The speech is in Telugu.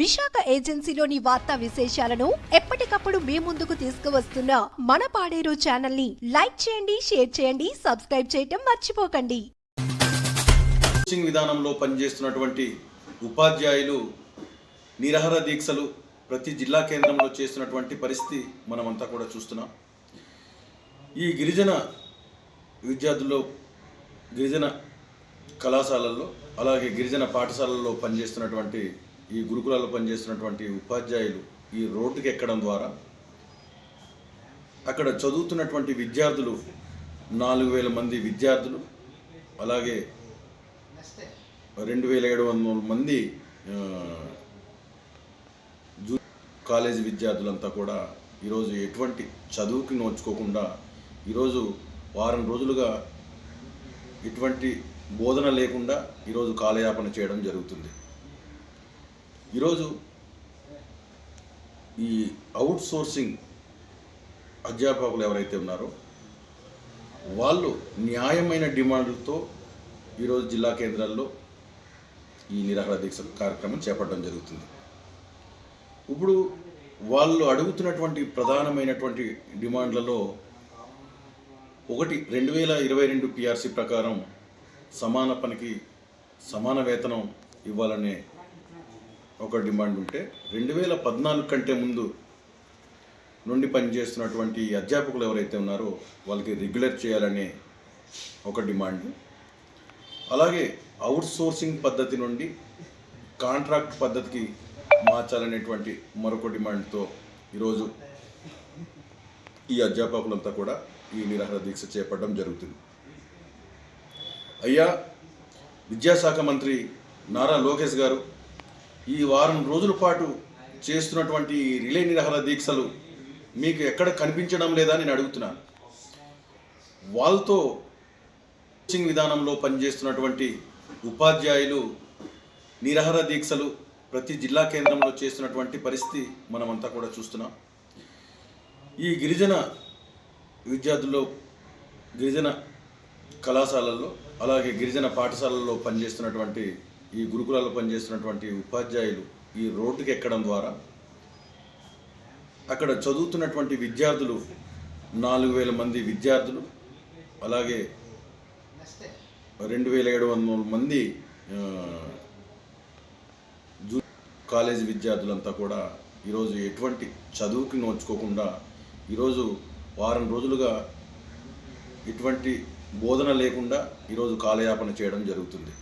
విశాఖ ఏజెన్సీలోని వార్తా విశేషాలను ఎప్పటికప్పుడు మీ ముందుకు తీసుకువస్తున్న మన పాడేరు ఛానల్ని లైక్ చేయండి షేర్ చేయండి సబ్స్క్రైబ్ చేయటం మర్చిపోకండి. కోచింగ్ విధానంలో పనిచేస్తున్నటువంటి ఉపాధ్యాయులు నిరహర దీక్షలు ప్రతి జిల్లా కేంద్రంలో చేస్తున్నటువంటి పరిస్థితి మనమంతా కూడా చూస్తున్నాం. ఈ గిరిజన విద్యార్థుల్లో గిరిజన కళాశాలల్లో అలాగే గిరిజన పాఠశాలల్లో పనిచేస్తున్నటువంటి ఈ గురుకులాల్లో పనిచేస్తున్నటువంటి ఉపాధ్యాయులు ఈ రోడ్డుకి ఎక్కడం ద్వారా అక్కడ చదువుతున్నటువంటి విద్యార్థులు నాలుగు వేల మంది విద్యార్థులు అలాగే రెండు వేల ఏడు వందల మంది కాలేజీ విద్యార్థులంతా కూడా ఈరోజు ఎటువంటి చదువుకి నోచుకోకుండా ఈరోజు వారం రోజులుగా ఎటువంటి బోధన లేకుండా ఈరోజు కాలయాపన చేయడం జరుగుతుంది. ఈరోజు ఈ అవుట్ సోర్సింగ్ అధ్యాపకులు ఎవరైతే ఉన్నారో వాళ్ళు న్యాయమైన డిమాండ్లతో ఈరోజు జిల్లా కేంద్రాల్లో ఈ నిరాహార దీక్ష కార్యక్రమం చేపట్టడం జరుగుతుంది. ఇప్పుడు వాళ్ళు అడుగుతున్నటువంటి ప్రధానమైనటువంటి డిమాండ్లలో ఒకటి రెండు వేల ఇరవై రెండు పిఆర్సీ ప్రకారం సమాన పనికి సమాన వేతనం ఇవ్వాలనే ఒక డిమాండ్ ఉంటే రెండు వేల పద్నాలుగు కంటే ముందు నుండి పనిచేస్తున్నటువంటి అధ్యాపకులు ఎవరైతే ఉన్నారో వాళ్ళకి రెగ్యులర్ చేయాలనే ఒక డిమాండ్. అలాగే అవుట్సోర్సింగ్ పద్ధతి నుండి కాంట్రాక్ట్ పద్ధతికి మార్చాలనేటువంటి మరొక డిమాండ్తో ఈరోజు ఈ అధ్యాపకులంతా కూడా ఈ నిరాహార దీక్ష చేపట్టడం జరుగుతుంది. అయ్యా విద్యాశాఖ మంత్రి నారా లోకేష్ గారు ఈ వారం రోజుల పాటు చేస్తున్నటువంటి రిలే నిరాహార దీక్షలు మీకు ఎక్కడ కనిపించడం లేదా నేను అడుగుతున్నాను. వాళ్ళతో కోచింగ్ విధానంలో పనిచేస్తున్నటువంటి ఉపాధ్యాయులు నిరహార దీక్షలు ప్రతి జిల్లా కేంద్రంలో చేస్తున్నటువంటి పరిస్థితి మనమంతా కూడా చూస్తున్నాం. ఈ గిరిజన విద్యార్థుల్లో గిరిజన కళాశాలల్లో అలాగే గిరిజన పాఠశాలల్లో పనిచేస్తున్నటువంటి ఈ గురుకులాల్లో పనిచేస్తున్నటువంటి ఉపాధ్యాయులు ఈ రోడ్డుకి ఎక్కడం ద్వారా అక్కడ చదువుతున్నటువంటి విద్యార్థులు నాలుగు వేల మంది విద్యార్థులు అలాగే రెండు వేల ఏడు వందల మంది జూ కాలేజీ విద్యార్థులంతా కూడా ఈరోజు ఎటువంటి చదువుకి నోచుకోకుండా ఈరోజు వారం రోజులుగా ఎటువంటి బోధన లేకుండా ఈరోజు కాలయాపన చేయడం జరుగుతుంది.